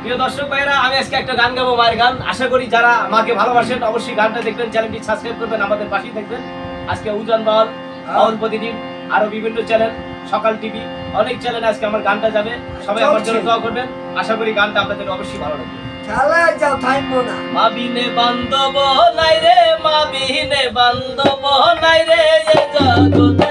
প্রিয় দর্শক ভাইরা আমি আজকে একটা গান গাবো মায়ের গান। আশা করি যারা মাকে ভালোবাসেন অবশ্যই গানটা দেখবেন চ্যানেলটি সাবস্ক্রাইব করবেন আমাদের পাশেই থাকবেন। আজকে উজান বাউল বাউল প্রতিদিন আরও বিভিন্ন চ্যানেল সকাল টিভি অনেক চ্যানেল আজকে আমার গানটা যাবে। সবাই আমার জন্য দোয়া করবেন। আশা করি গানটা আপনাদের অবশ্যই ভালো লাগবে। খেলা যাও থাকব না। মা বান্ধব নাই রে মা বিনে বান্ধব নাই রে জগতে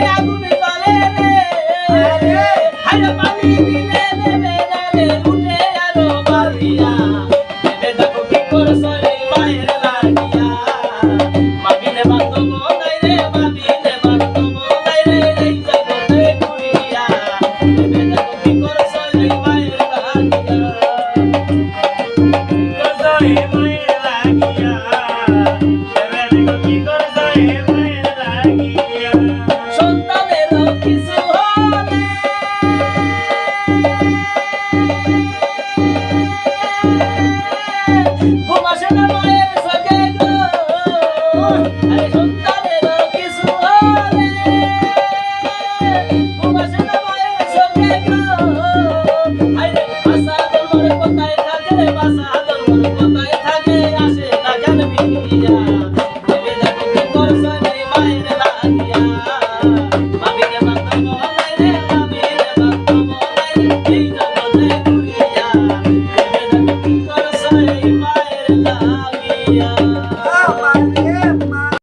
মায়ের মনে